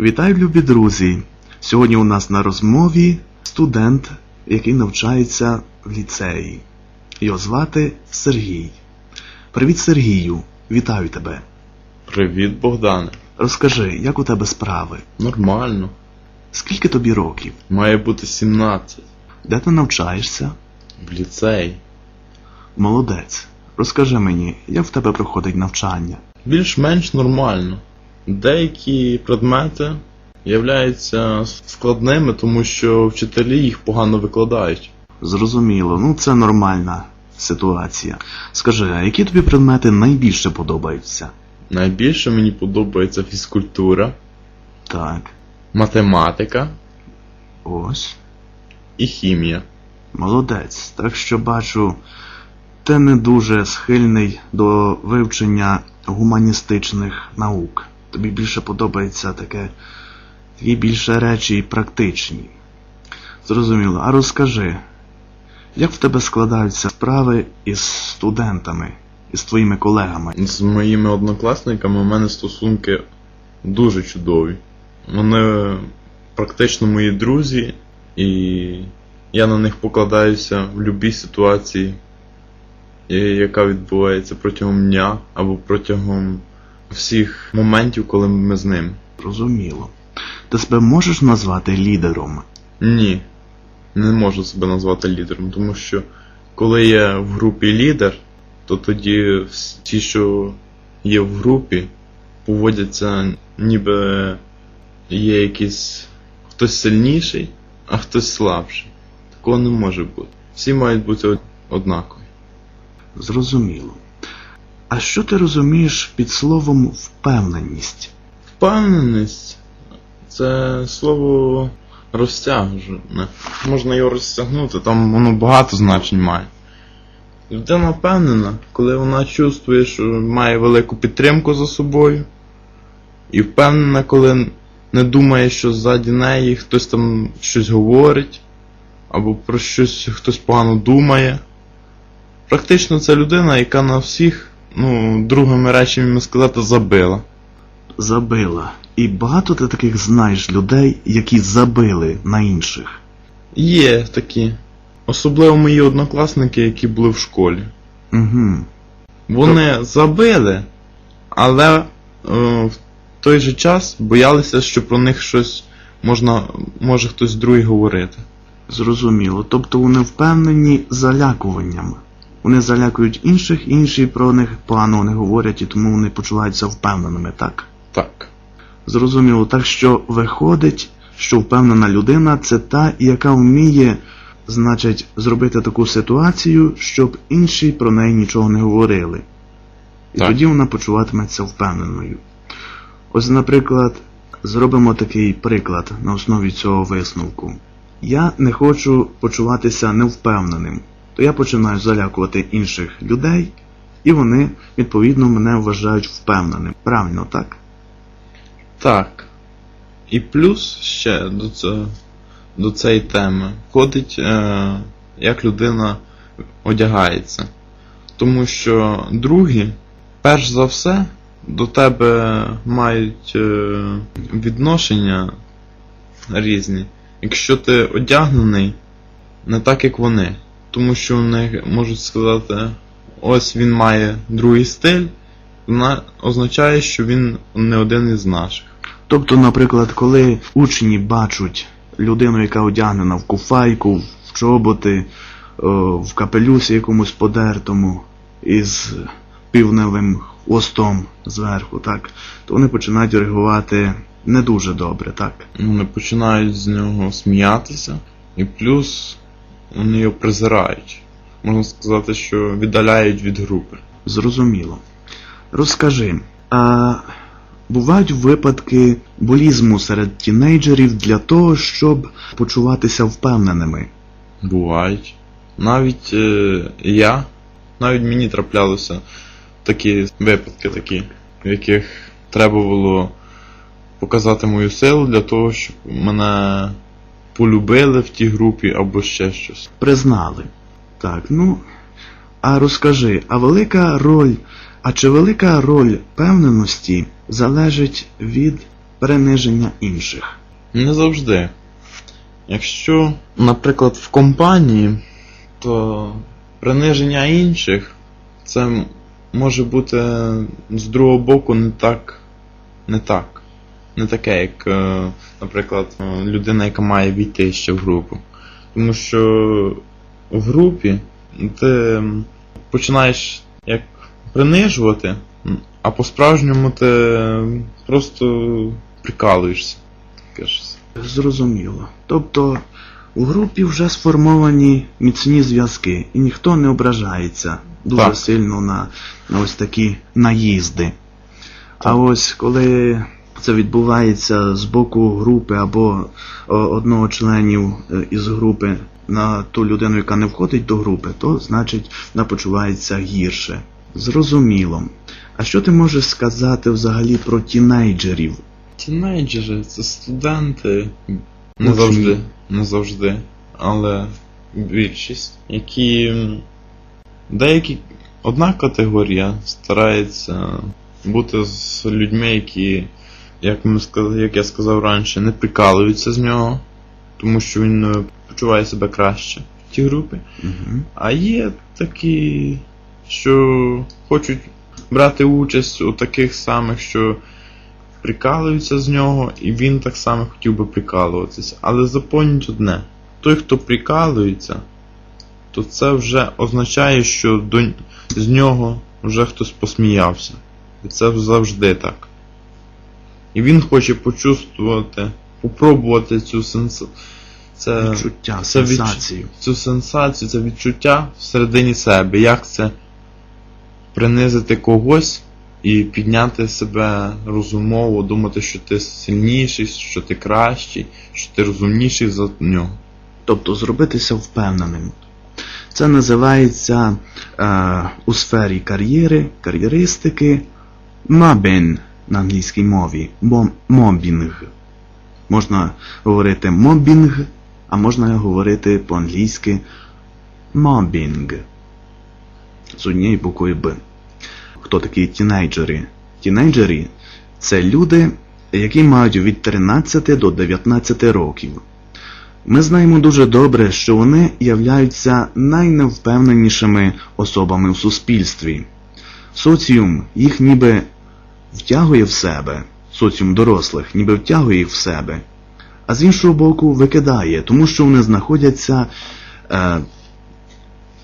Вітаю, любі друзі! Сьогодні у нас на розмові студент, який навчається в ліцеї. Його звати Сергій. Привіт, Сергію! Вітаю тебе! Привіт, Богдане. Розкажи, як у тебе справи? Нормально. Скільки тобі років? Має бути 17. Де ти навчаєшся? В ліцеї. Молодець. Розкажи мені, як в тебе проходить навчання? Більш-менш нормально. Деякі предмети являються складними, тому що вчителі їх погано викладають. Зрозуміло, ну це нормальна ситуація. Скажи, а які тобі предмети найбільше подобаються? Найбільше мені подобається фізкультура, Так, математика ось. і хімія. Молодець. Так що бачу, ти не дуже схильний до вивчення гуманістичних наук. Тобі більше подобається таке, такі більше речі практичні. Зрозуміло. А розкажи, як в тебе складаються справи із студентами, із твоїми колегами? З моїми однокласниками у мене стосунки дуже чудові. Вони практично мої друзі, і я на них покладаюся в будь-якій ситуації, яка відбувається протягом дня або протягом всіх моментів, коли ми з ним. Зрозуміло. Ти себе можеш назвати лідером? Ні, не можу себе назвати лідером, тому що коли є в групі лідер, то тоді вс- ті, що є в групі, поводяться ніби є якийсь хтось сильніший, а хтось слабший. Такого не може бути. Всі мають бути однакові. Зрозуміло. А що ти розумієш під словом впевненість? Впевненість це слово розтяжне. Можна його розтягнути, там воно багато значень має. Людина впевнена, коли вона чувствує, що має велику підтримку за собою. І впевнена, коли не думає, що ззаді неї хтось там щось говорить, або про щось хтось погано думає. Практично це людина, яка на всіх, ну, другими речами сказати, забила. Забила. І багато ти таких знаєш людей, які забили на інших. Є такі. Особливо мої однокласники, які були в школі. Угу. Вони забили, але е, в той же час боялися, що про них щось можна, може хтось другий говорити. Зрозуміло. Тобто вони впевнені залякуванням. Вони залякують інших, інші про них погано не говорять, і тому вони почуваються впевненими, так? Так. Зрозуміло, так що виходить, що впевнена людина це та, яка вміє, значить, зробити таку ситуацію, щоб інші про неї нічого не говорили. І Так. тоді вона почуватиметься впевненою. Ось, наприклад, зробимо такий приклад на основі цього висновку. Я не хочу почуватися невпевненим, то я починаю залякувати інших людей, і вони, відповідно, мене вважають впевненим. Правильно, так? Так. І плюс ще до, цього, до цієї теми входить, е, як людина одягається. Тому що другі, перш за все, до тебе мають е, відношення різні. Якщо ти одягнений не так, як вони. Тому що вони можуть сказати, ось він має другий стиль, вона означає, що він не один із наших. Тобто, наприклад, коли учні бачать людину, яка одягнена в куфайку, в чоботи, в капелюсі якомусь подертому із півневим хвостом зверху, так, то вони починають реагувати не дуже добре, так. Вони починають з нього сміятися, і плюс вони його презирають. Можна сказати, що віддаляють від групи. Зрозуміло. Розкажи, а бувають випадки болізму серед тінейджерів для того, щоб почуватися впевненими? Бувають. Навіть е, я, навіть мені траплялися такі випадки, такі, в яких треба було показати мою силу для того, щоб мене полюбили в тій групі або ще щось. Признали. Так, ну. А розкажи, а велика роль, а чи велика роль певненості залежить від приниження інших. Не завжди. Якщо, наприклад, в компанії, то приниження інших це може бути з другого боку не так. Не так. Не таке, як, е, наприклад, е, людина, яка має війти ще в групу. Тому що в групі ти починаєш як принижувати, а по-справжньому ти просто прикалуєшся. Зрозуміло. Тобто у групі вже сформовані міцні зв'язки, і ніхто не ображається дуже Так. сильно на, на ось такі наїзди. А ось коли це відбувається з боку групи або одного членів е, із групи на ту людину, яка не входить до групи, то значить вона почувається гірше. Зрозуміло. А що ти можеш сказати взагалі про тінейджерів? Тінейджери це студенти. Не Учні. завжди. Не завжди. Але більшість, які. Деякі. Одна категорія старається бути з людьми, які, як, ми сказали, як я сказав раніше, не прикалуються з нього, тому що він е, почуває себе краще в тій групі. Угу. А є такі, що хочуть брати участь у таких самих, що прикалуються з нього, і він так само хотів би прикалуватися. Але запомніть одне: той, хто прикалується, то це вже означає, що до, з нього вже хтось посміявся. І це завжди так. І він хоче почувствувати, попробувати цю сенс... це Відчуття, це відч- сенсацію. цю сенсацію, це відчуття всередині себе. Як це принизити когось і підняти себе розумово, думати, що ти сильніший, що ти кращий, що ти розумніший за нього. Тобто зробитися впевненим. Це називається е, у сфері кар'єри, кар'єристики мабін на англійській мові. Мом- Мобінг. Можна говорити мобінг, а можна говорити по-англійськи мобінг. З однією буквою Б. Хто такі тінейджери? Тінейджери це люди, які мають від 13 до 19 років. Ми знаємо дуже добре, що вони являються найневпевненішими особами в суспільстві. Соціум їх ніби втягує в себе, соціум дорослих ніби втягує їх в себе, а з іншого боку викидає, тому що вони знаходяться е,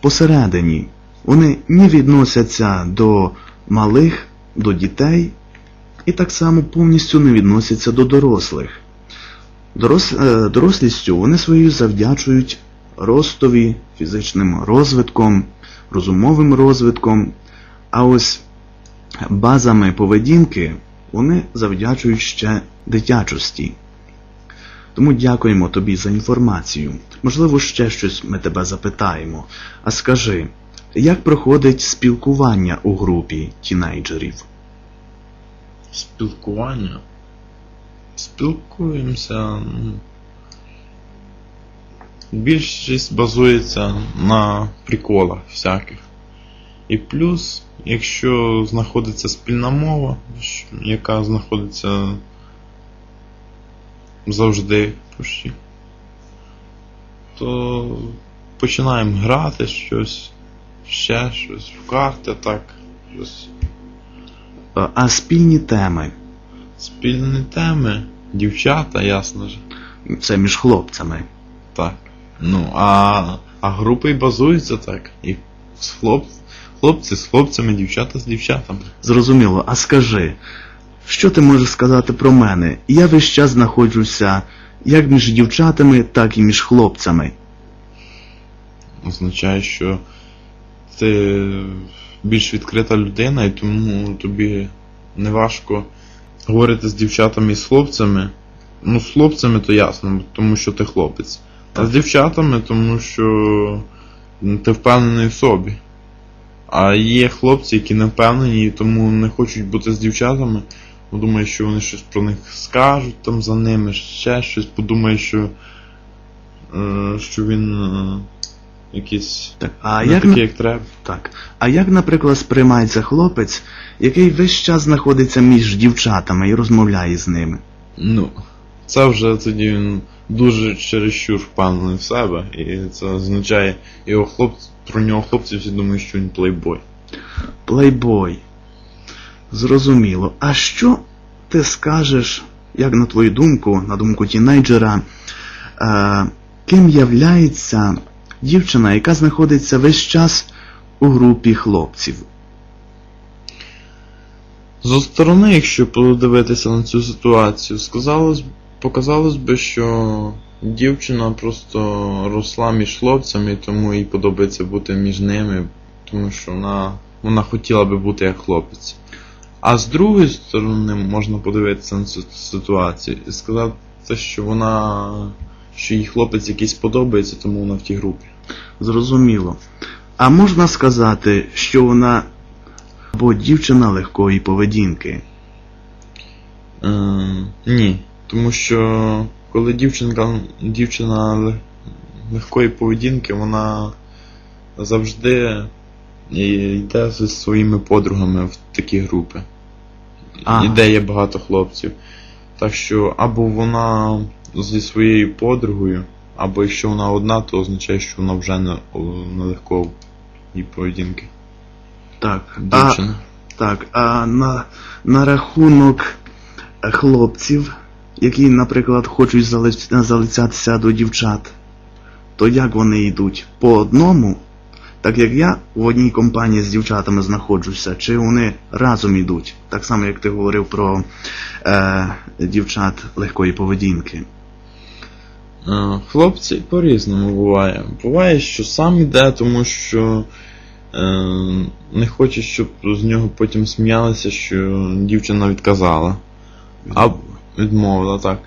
посередині. Вони не відносяться до малих, до дітей і так само повністю не відносяться до дорослих. Дорос, е, дорослістю вони своєю завдячують ростові, фізичним розвитком, розумовим розвитком, а ось базами поведінки вони завдячують ще дитячості. Тому дякуємо тобі за інформацію. Можливо, ще щось ми тебе запитаємо. А скажи, як проходить спілкування у групі тінейджерів? Спілкування. Спілкуємося. ну, Більшість базується на приколах всяких. І плюс, якщо знаходиться спільна мова, яка знаходиться завжди почти, то починаємо грати щось, ще щось, в карти, так, щось. Е, А спільні теми Спільні теми, дівчата, ясно ж. це між хлопцями. Так. Ну, а, а групи базуються так. І з хлоп, хлопці з хлопцями, дівчата з дівчатами. Зрозуміло, а скажи, що ти можеш сказати про мене? Я весь час знаходжуся як між дівчатами, так і між хлопцями. Означає, що ти більш відкрита людина, і тому тобі не важко говорити з дівчатами і з хлопцями. Ну, з хлопцями то ясно, тому що ти хлопець. А з дівчатами, тому що ти впевнений в собі. А є хлопці, які не впевнені і тому не хочуть бути з дівчатами, бо думають, що вони щось про них скажуть там за ними, ще щось, подумають, що, е, що він е, якийсь Так, а не як, такий, як треба. так, а як, наприклад, сприймається хлопець, який весь час знаходиться між дівчатами і розмовляє з ними? Ну, це вже тоді він дуже чересчур впевнений в себе, і це означає, його хлопці, про нього хлопці всі думають, що він плейбой. Плейбой. Зрозуміло. А що ти скажеш, як на твою думку, на думку тінейджера, е, ким являється дівчина, яка знаходиться весь час у групі хлопців? Зі сторони, якщо подивитися на цю ситуацію, сказалось, показалось би, що дівчина просто росла між хлопцями, тому їй подобається бути між ними, тому що вона, вона хотіла би бути як хлопець. А з другої сторони можна подивитися на цю ситуацію і сказати, що вона. що їй хлопець якийсь подобається, тому вона в тій групі. Зрозуміло. А можна сказати, що вона або дівчина легкої поведінки? Е, ні. Тому що коли дівчинка, дівчина легкої поведінки, вона завжди йде зі своїми подругами в такі групи. Ага. І де є багато хлопців. Так що або вона зі своєю подругою, або якщо вона одна, то означає, що вона вже не, не легкої поведінки. Так. А, так, а на, на рахунок е, хлопців, які, наприклад, хочуть залицятися до дівчат, то як вони йдуть? По одному? Так як я в одній компанії з дівчатами знаходжуся, чи вони разом йдуть? Так само, як ти говорив про е, дівчат легкої поведінки. Е, Хлопці по-різному буває. Буває, що сам йде, тому що е, не хоче, щоб з нього потім сміялися, що дівчина відказала. А відмовила, так.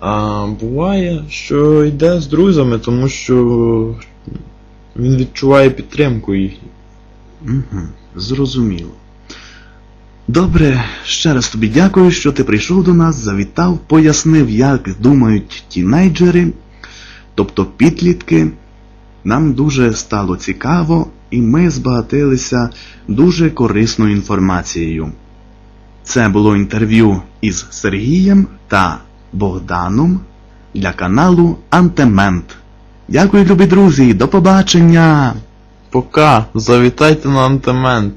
А буває, що йде з друзями, тому що він відчуває підтримку їхню. Угу, зрозуміло. Добре, ще раз тобі дякую, що ти прийшов до нас, завітав, пояснив, як думають тінейджери, тобто підлітки. Нам дуже стало цікаво, і ми збагатилися дуже корисною інформацією. Це було інтерв'ю із Сергієм та Богданом для каналу Антемент. Дякую, любі друзі, до побачення! Пока, завітайте на антемент.